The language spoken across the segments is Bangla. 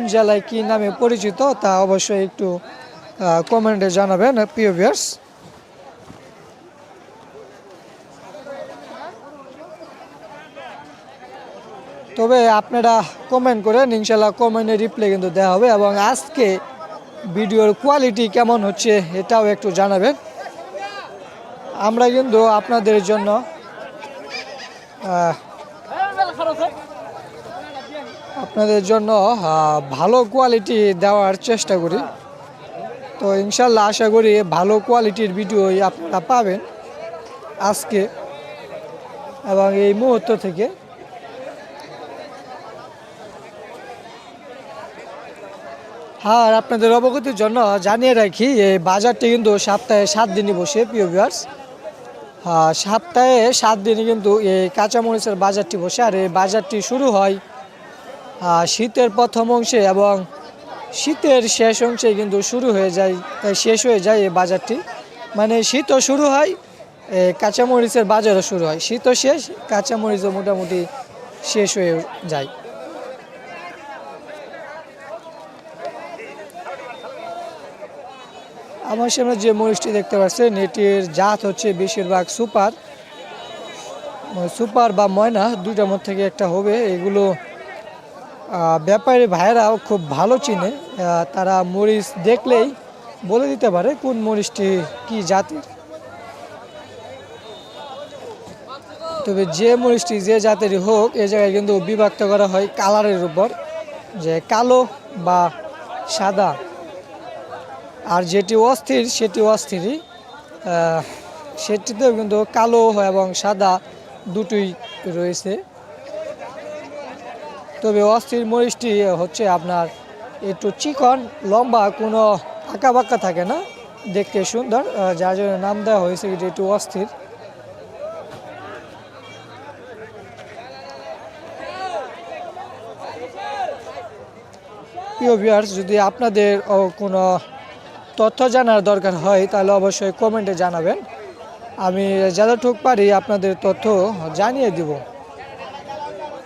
কোন জেলায় কি নামে পরিচিত তা অবশ্যই একটু কমেন্টে জানাবেন, প্রিয় ভিউয়ার্স তবে আপনারা কমেন্ট করেন ইনশাল্লাহ কমেন্টে রিপ্লাই কিন্তু দেওয়া হবে এবং আজকে ভিডিওর কোয়ালিটি কেমন হচ্ছে এটাও একটু জানাবেন। আমরা কিন্তু আপনাদের জন্য আপনাদের জন্য ভালো কোয়ালিটি দেওয়ার চেষ্টা করি। তো ইনশাল্লাহ আশা করি ভালো কোয়ালিটির ভিডিওই আপনারা পাবেন আজকে এবং এই মুহূর্ত থেকে। হ্যাঁ আর আপনাদের অবগতির জন্য জানিয়ে রাখি, এই বাজারটি কিন্তু সপ্তাহে সাত দিনই বসে, প্রিয় ভিউয়ার্স হ্যাঁ সপ্তাহে সাত দিনই কিন্তু এই কাঁচামরিচের বাজারটি বসে, আর এই বাজারটি শুরু হয় শীতের প্রথম অংশে এবং শীতের শেষ অংশে কিন্তু শুরু হয়ে যায় শেষ হয়ে যায় এই বাজারটি। মানে শীতও শুরু হয় কাঁচামরিচের বাজারও শুরু হয়। শীতও শেষ, কাঁচামরিচও মোটামুটি শেষ হয়ে যায়। আমার সামনে যে মরিচটি দেখতে পাচ্ছেন, এটির জাত হচ্ছে বেশিরভাগ সুপার। সুপার বা ময়না, দুইটার মধ্যে থেকে একটা হবে। এগুলো ব্যাপারী ভাইয়েরাও খুব ভালো চিনে। তারা মরিচ দেখলেই বলে দিতে পারে কোন মরিচটি কি জাতির। তবে যে মরিচটি যে জাতেরই হোক, এ জায়গায় কিন্তু বিভক্ত করা হয় কালারের উপর, যে কালো বা সাদা। আর যেটি অস্থির, সেটি অস্থিরই। সেটিতেও কিন্তু কালো এবং সাদা দুটোই রয়েছে। তবে অস্থির মরিচটি হচ্ছে আপনার একটু চিকন, লম্বা, কোনো আঁকা বাঁকা থাকে না, দেখতে সুন্দর যার জন্য নাম দেওয়া হয়েছে এটি একটু অস্থির। প্রিয় ভিউয়ার্স যদি আপনাদের কোনো তথ্য জানার দরকার হয়, তাহলে অবশ্যই কমেন্টে জানাবেন। আমি যতটুক পারি আপনাদের তথ্য জানিয়ে দিব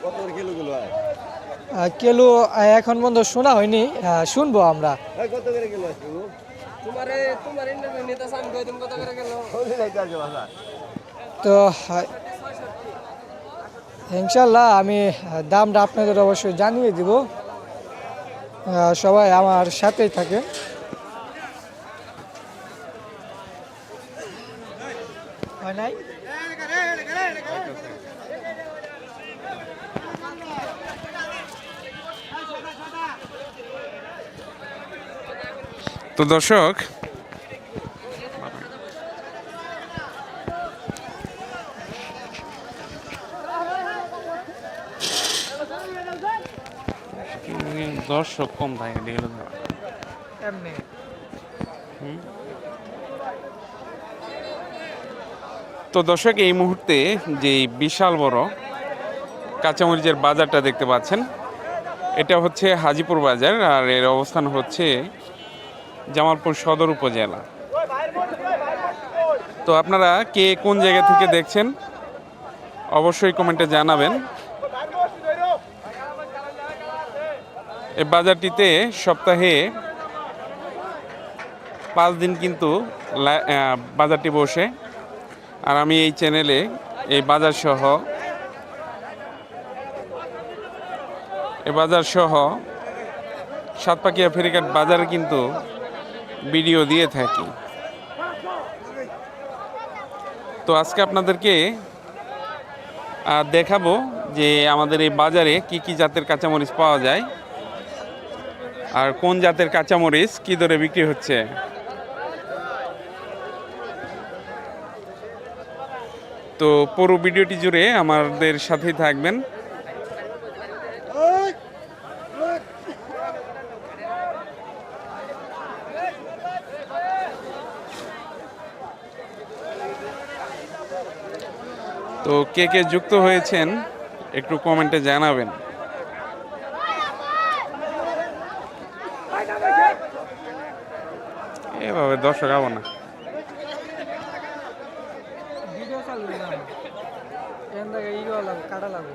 কত করে কিলোগুলো হয় আহ, কেলো এখন পর্যন্ত শোনা হয়নি শুনব আমরা। তো ইনশাল্লাহ আমি দামটা আপনাদের অবশ্যই জানিয়ে দিব সবাই আমার সাথেই থাকে হয় নাই তো দর্শক দর্শক কম থাকে এগুলো এমনি। তো দর্শক এই মুহূর্তে যে বিশাল বড় কাঁচামরিচের বাজারটা দেখতে পাচ্ছেন এটা হচ্ছে হাজিপুর বাজার আর এর অবস্থান হচ্ছে জামালপুর সদর উপজেলা। তো আপনারা কে কোন জায়গা থেকে দেখছেন, অবশ্যই কমেন্টে জানাবেন। এই বাজারটিতে সপ্তাহে পাঁচ দিন কিন্তু বাজারটি বসে। আর আমি এই চ্যানেলে এই বাজার সহ এই বাজার সহ সাতপাকিয়া ফেরিঘাট বাজারে কিন্তু ভিডিও দিয়ে থাকি। তো আজকে আপনাদেরকে দেখাবো যে আমাদের এই বাজারে কি কি জাতের কাঁচামরিচ পাওয়া যায় আর কোন জাতের কাঁচামরিচ কি দরে বিক্রি হচ্ছে। তো পুরো ভিডিওটি জুড়ে আমাদের সাথেই থাকবেন। তো কে কে যুক্ত হয়েছেন একটু কমেন্টে জানাবেন। এভাবে দর্শক আবো না। কাটা লাগবে।